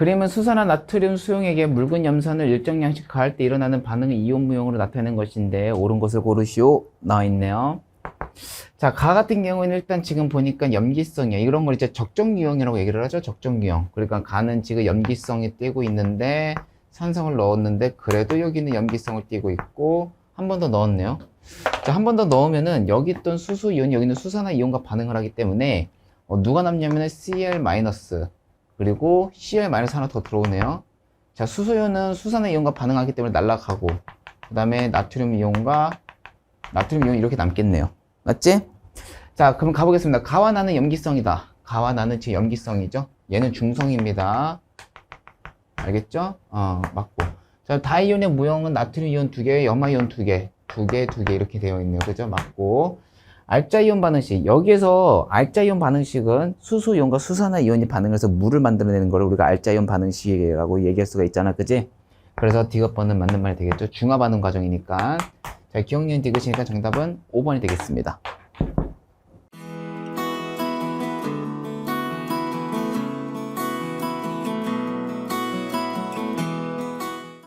그림은 수산화 나트륨 수용액에 묽은 염산을 일정 양씩 가할 때 일어나는 반응을 이온 무용으로 나타내는 것인데 옳은 것을 고르시오 나와 있네요. 자, 가 같은 경우에는 일단 지금 보니까 염기성이야. 이런 걸 이제 적정 유형이라고 얘기를 하죠. 적정 유형. 그러니까 가는 지금 염기성이 띄고 있는데 산성을 넣었는데 그래도 여기는 염기성을 띄고 있고 한 번 더 넣었네요. 자, 한 번 더 넣으면은 여기 있던 수수 이온, 여기는 수산화 이온과 반응을 하기 때문에 어, 누가 남냐면은 Cl 그리고 Cl 마이너스 하나 더 들어오네요. 자, 수소이온은 수산화 이온과 반응하기 때문에 날아가고 그 다음에 나트륨 이온과 나트륨 이온 이렇게 남겠네요. 맞지? 자, 그럼 가보겠습니다. 가와 나는 염기성이다. 가와 나는 제 염기성이죠. 얘는 중성입니다. 알겠죠? 어, 맞고. 자, 다이온의 무형은 나트륨 이온 두 개, 염화 이온 두 개, 두 개, 두 개 이렇게 되어 있네요. 그죠? 맞고. 알자 이온 반응식. 여기에서 알자 이온 반응식은 수소 이온과 수산화 이온이 반응해서 물을 만들어내는 걸 우리가 알자 이온 반응식이라고 얘기할 수가 있잖아. 그지? 그래서 디귿 번은 맞는 말이 되겠죠. 중화 반응 과정이니까. 자, 기억니은 디귿이니까 정답은 5번이 되겠습니다.